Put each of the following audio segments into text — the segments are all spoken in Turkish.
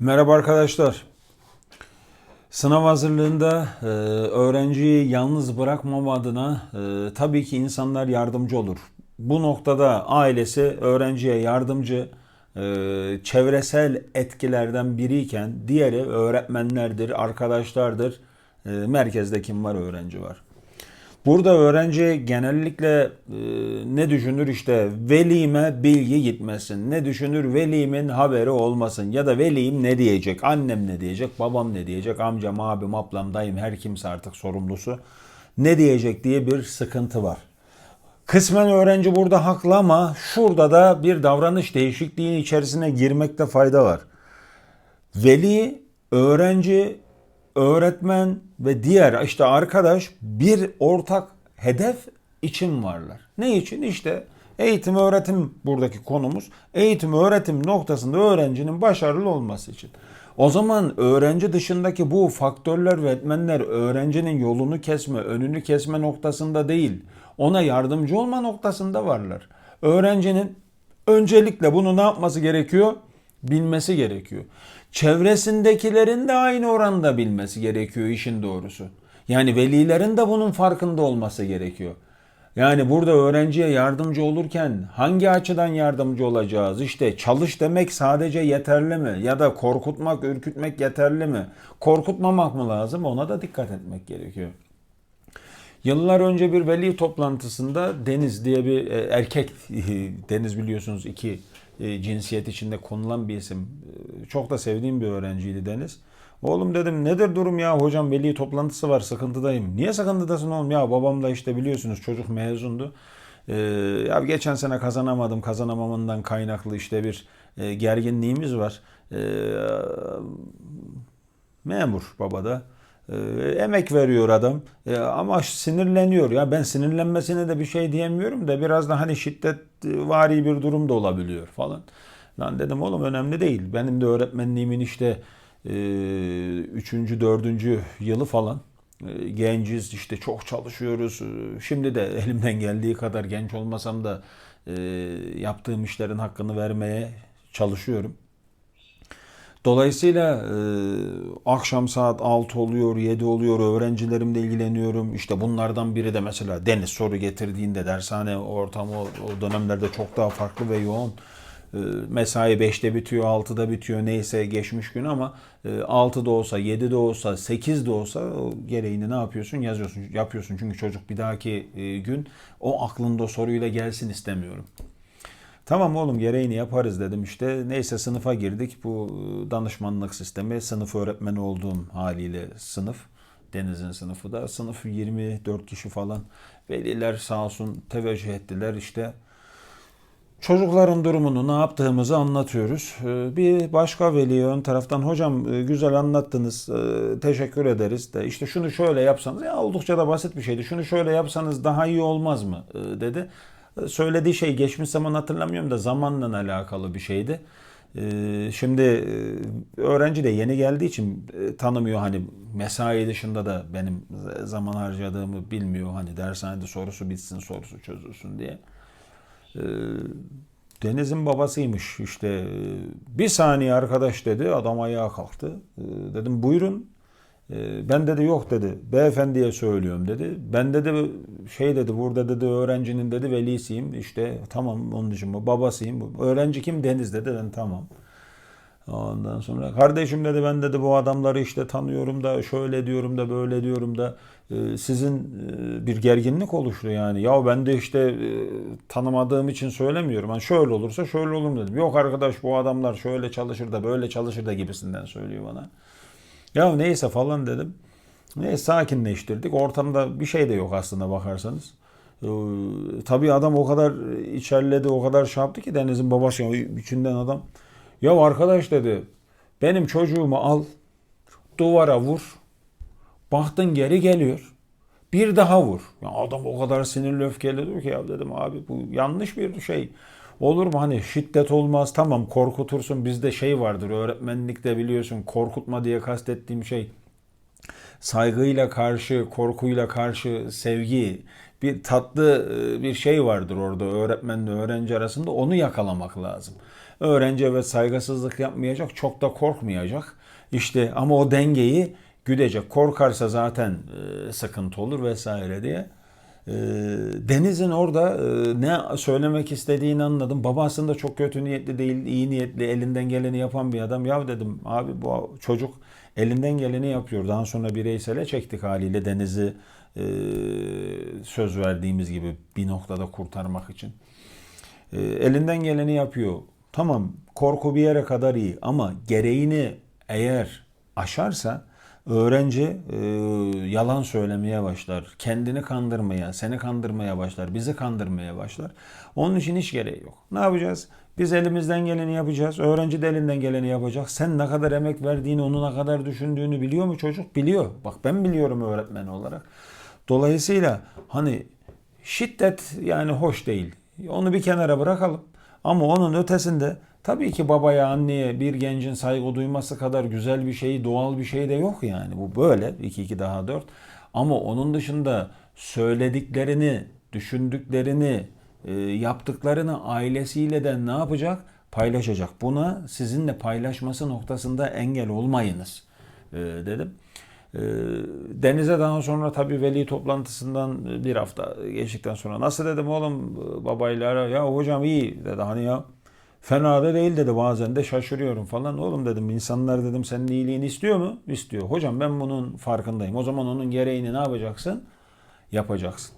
Merhaba arkadaşlar. Sınav hazırlığında e, öğrenciyi yalnız bırakmama adına e, tabii ki insanlar yardımcı olur. Bu noktada ailesi öğrenciye yardımcı, e, çevresel etkilerden biriyken diğeri öğretmenlerdir, arkadaşlardır. E, merkezde kim var? Öğrenci var. Burada öğrenci genellikle e, ne düşünür işte velime bilgi gitmesin. Ne düşünür velimin haberi olmasın. Ya da velim ne diyecek? Annem ne diyecek? Babam ne diyecek? Amcam, abim, ablam, dayım her kimse artık sorumlusu. Ne diyecek diye bir sıkıntı var. Kısmen öğrenci burada haklı ama şurada da bir davranış değişikliğinin içerisine girmekte fayda var. Veli, öğrenci, öğretmen ve diğer işte arkadaş bir ortak hedef için varlar. Ne için? İşte eğitim öğretim buradaki konumuz. Eğitim öğretim noktasında öğrencinin başarılı olması için. O zaman öğrenci dışındaki bu faktörler ve etmenler öğrencinin yolunu kesme, önünü kesme noktasında değil, ona yardımcı olma noktasında varlar. Öğrencinin öncelikle bunu ne yapması gerekiyor? Bilmesi gerekiyor. Çevresindekilerin de aynı oranda bilmesi gerekiyor işin doğrusu. Yani velilerin de bunun farkında olması gerekiyor. Yani burada öğrenciye yardımcı olurken hangi açıdan yardımcı olacağız? İşte çalış demek sadece yeterli mi? Ya da korkutmak, ürkütmek yeterli mi? Korkutmamak mı lazım? Ona da dikkat etmek gerekiyor. Yıllar önce bir veli toplantısında Deniz diye bir e, erkek, Deniz biliyorsunuz iki e, cinsiyet içinde konulan bir isim. E, Çok da sevdiğim bir öğrenciydi Deniz. Oğlum dedim nedir durum ya hocam veli toplantısı var sıkıntıdayım. Niye sıkıntıdasın oğlum ya babam da işte biliyorsunuz çocuk mezundu. Ee, ya geçen sene kazanamadım kazanamamından kaynaklı işte bir e, gerginliğimiz var. Ee, memur baba da. Ee, emek veriyor adam Ee, ama sinirleniyor ya ben sinirlenmesine de bir şey diyemiyorum da biraz da hani şiddet vari bir durum da olabiliyor falan. Lan dedim oğlum önemli değil. Benim de öğretmenliğimin işte e, üçüncü, dördüncü yılı falan. E, Genciz işte çok çalışıyoruz. E, Şimdi de elimden geldiği kadar genç olmasam da e, yaptığım işlerin hakkını vermeye çalışıyorum. Dolayısıyla e, akşam saat 6 oluyor, 7 oluyor, öğrencilerimle ilgileniyorum. İşte bunlardan biri de mesela Deniz soru getirdiğinde dershane ortamı o, dönemlerde çok daha farklı ve yoğun. E, mesai 5'te bitiyor, 6'da bitiyor neyse geçmiş gün ama e, 6'da olsa, 7'de olsa, 8'de olsa gereğini ne yapıyorsun? Yazıyorsun, yapıyorsun. Çünkü çocuk bir dahaki e, gün o aklında soruyla gelsin istemiyorum. Tamam oğlum gereğini yaparız dedim işte. Neyse sınıfa girdik. Bu e, danışmanlık sistemi sınıf öğretmeni olduğum haliyle sınıf. Deniz'in sınıfı da. Sınıf 24 kişi falan. Veliler sağ olsun teveccüh ettiler işte. Çocukların durumunu ne yaptığımızı anlatıyoruz. Ee, Bir başka veli ön taraftan hocam e, güzel anlattınız e, teşekkür ederiz de işte şunu şöyle yapsanız ya oldukça da basit bir şeydi. Şunu şöyle yapsanız daha iyi olmaz mı e, dedi. Söylediği şey geçmiş zaman hatırlamıyorum da zamanla alakalı bir şeydi. E, Şimdi e, öğrenci de yeni geldiği için e, tanımıyor hani mesai dışında da benim zaman harcadığımı bilmiyor hani dershanede sorusu bitsin sorusu çözülsün diye. Ee, Deniz'in babasıymış işte. Ee, Bir saniye arkadaş dedi. Adam ayağa kalktı. Ee, Dedim buyurun. Ee, Ben dedi yok dedi. Beyefendiye söylüyorum dedi. Ben dedi şey dedi burada dedi öğrencinin dedi velisiyim. İşte tamam onun için bu babasıyım. Öğrenci kim? Deniz dedi. Ben tamam. Ondan sonra kardeşim dedi ben dedi bu adamları işte tanıyorum da şöyle diyorum da böyle diyorum da e, sizin e, bir gerginlik oluştu yani. Ya ben de işte e, tanımadığım için söylemiyorum. Hani şöyle olursa şöyle olur dedim. Yok arkadaş bu adamlar şöyle çalışır da böyle çalışır da gibisinden söylüyor bana. Ya neyse falan dedim. Neyse sakinleştirdik. Ortamda bir şey de yok aslında bakarsanız. Ee, tabii adam o kadar içerledi, o kadar şey yaptı ki Deniz'in babası ya, içinden adam. Ya arkadaş dedi, benim çocuğumu al, duvara vur, baktın geri geliyor. Bir daha vur. Ya adam o kadar sinirli öfkeli diyor ki ya dedim abi bu yanlış bir şey. Olur mu hani şiddet olmaz tamam korkutursun bizde şey vardır öğretmenlikte biliyorsun korkutma diye kastettiğim şey saygıyla karşı, korkuyla karşı sevgi bir tatlı e, bir şey vardır orada öğretmenle öğrenci arasında onu yakalamak lazım. Öğrenci evet saygısızlık yapmayacak, çok da korkmayacak. İşte ama o dengeyi güdecek. Korkarsa zaten e, sıkıntı olur vesaire diye. E, Deniz'in orada e, ne söylemek istediğini anladım. Baba aslında çok kötü niyetli değil, iyi niyetli, elinden geleni yapan bir adam. Ya dedim abi bu çocuk elinden geleni yapıyor. Daha sonra bireysele çektik haliyle Deniz'i e, söz verdiğimiz gibi bir noktada kurtarmak için. E, elinden geleni yapıyor. Tamam korku bir yere kadar iyi ama gereğini eğer aşarsa öğrenci e, yalan söylemeye başlar. Kendini kandırmaya, seni kandırmaya başlar, bizi kandırmaya başlar. Onun için hiç gereği yok. Ne yapacağız? Biz elimizden geleni yapacağız. Öğrenci de elinden geleni yapacak. Sen ne kadar emek verdiğini, onu ne kadar düşündüğünü biliyor mu çocuk? Biliyor. Bak ben biliyorum öğretmen olarak. Dolayısıyla hani şiddet yani hoş değil. Onu bir kenara bırakalım. Ama onun ötesinde tabii ki babaya, anneye bir gencin saygı duyması kadar güzel bir şey, doğal bir şey de yok yani. Bu böyle. 2 2 daha 4. Ama onun dışında söylediklerini, düşündüklerini, e, yaptıklarını ailesiyle de ne yapacak? Paylaşacak. Buna sizinle paylaşması noktasında engel olmayınız e, dedim. E, Deniz'e daha sonra tabii veli toplantısından bir hafta geçtikten sonra nasıl dedim oğlum babayla ya hocam iyi dedi hani ya fena da değil dedi bazen de şaşırıyorum falan oğlum dedim insanlar dedim senin iyiliğini istiyor mu? İstiyor. Hocam ben bunun farkındayım. O zaman onun gereğini ne yapacaksın? Yapacaksın.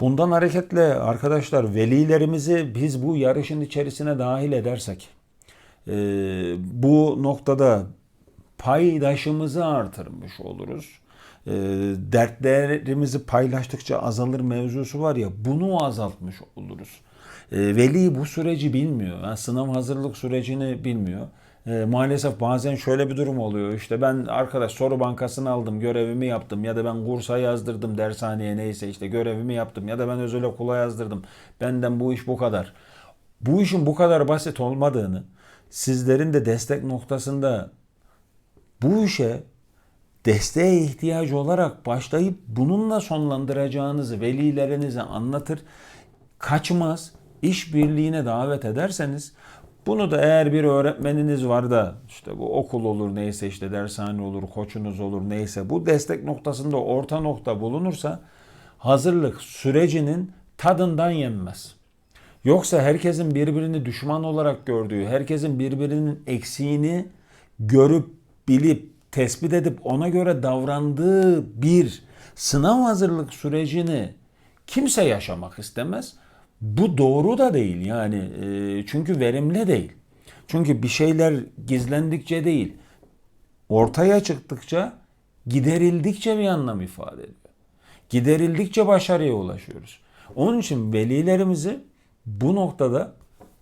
Bundan hareketle arkadaşlar velilerimizi biz bu yarışın içerisine dahil edersek bu noktada paydaşımızı artırmış oluruz. E, dertlerimizi paylaştıkça azalır mevzusu var ya bunu azaltmış oluruz. E, veli bu süreci bilmiyor. Yani sınav hazırlık sürecini bilmiyor. E, maalesef bazen şöyle bir durum oluyor. İşte ben arkadaş soru bankasını aldım, görevimi yaptım ya da ben kursa yazdırdım dershaneye neyse işte görevimi yaptım ya da ben özel okula yazdırdım. Benden bu iş bu kadar. Bu işin bu kadar basit olmadığını, sizlerin de destek noktasında bu işe desteğe ihtiyacı olarak başlayıp bununla sonlandıracağınızı velilerinize anlatır. Kaçmaz, işbirliğine davet ederseniz bunu da eğer bir öğretmeniniz var da işte bu okul olur neyse işte dershane olur, koçunuz olur neyse bu destek noktasında orta nokta bulunursa hazırlık sürecinin tadından yenmez. Yoksa herkesin birbirini düşman olarak gördüğü, herkesin birbirinin eksiğini görüp bilip tespit edip ona göre davrandığı bir sınav hazırlık sürecini kimse yaşamak istemez. Bu doğru da değil yani e, çünkü verimli değil. Çünkü bir şeyler gizlendikçe değil, ortaya çıktıkça, giderildikçe bir anlam ifade ediyor. Giderildikçe başarıya ulaşıyoruz. Onun için velilerimizi bu noktada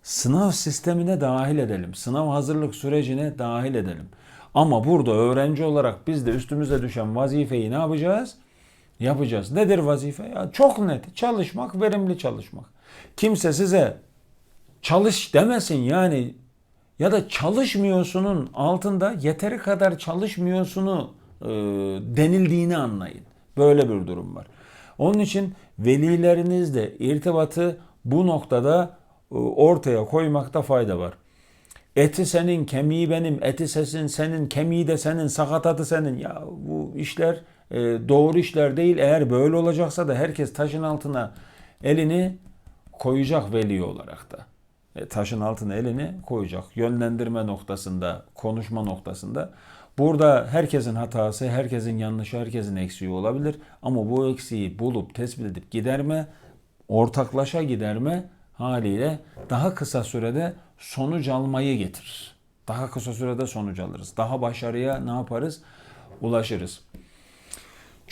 sınav sistemine dahil edelim. Sınav hazırlık sürecine dahil edelim. Ama burada öğrenci olarak biz de üstümüze düşen vazifeyi ne yapacağız? Yapacağız. Nedir vazife? Ya çok net. Çalışmak, verimli çalışmak. Kimse size çalış demesin yani ya da çalışmıyorsunun altında yeteri kadar çalışmıyorsunu e, denildiğini anlayın. Böyle bir durum var. Onun için velilerinizle irtibatı bu noktada e, ortaya koymakta fayda var. Eti senin, kemiği benim, eti sesin senin, kemiği de senin, sakatatı senin. Ya bu işler e, doğru işler değil. Eğer böyle olacaksa da herkes taşın altına elini koyacak veli olarak da. E, taşın altına elini koyacak. Yönlendirme noktasında, konuşma noktasında. Burada herkesin hatası, herkesin yanlışı, herkesin eksiği olabilir. Ama bu eksiği bulup, tespit edip giderme, ortaklaşa giderme haliyle daha kısa sürede sonuç almayı getirir. Daha kısa sürede sonuç alırız. Daha başarıya ne yaparız? Ulaşırız.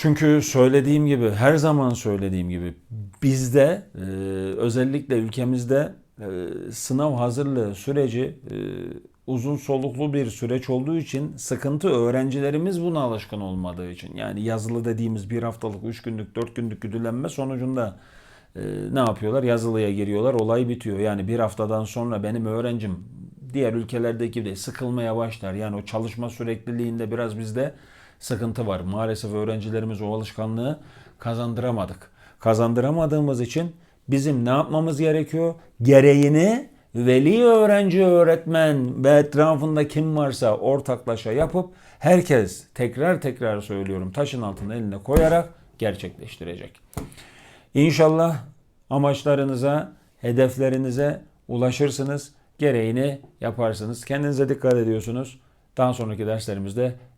Çünkü söylediğim gibi, her zaman söylediğim gibi bizde e, özellikle ülkemizde e, sınav hazırlığı süreci e, uzun soluklu bir süreç olduğu için sıkıntı öğrencilerimiz buna alışkın olmadığı için. Yani yazılı dediğimiz bir haftalık, üç günlük, dört günlük güdülenme sonucunda ne yapıyorlar? Yazılıya giriyorlar, olay bitiyor. Yani bir haftadan sonra benim öğrencim diğer ülkelerdeki de sıkılmaya başlar. Yani o çalışma sürekliliğinde biraz bizde sıkıntı var. Maalesef öğrencilerimiz o alışkanlığı kazandıramadık. Kazandıramadığımız için bizim ne yapmamız gerekiyor? Gereğini veli öğrenci öğretmen ve etrafında kim varsa ortaklaşa yapıp herkes tekrar tekrar söylüyorum taşın altına eline koyarak gerçekleştirecek. İnşallah amaçlarınıza, hedeflerinize ulaşırsınız. Gereğini yaparsınız. Kendinize dikkat ediyorsunuz. Daha sonraki derslerimizde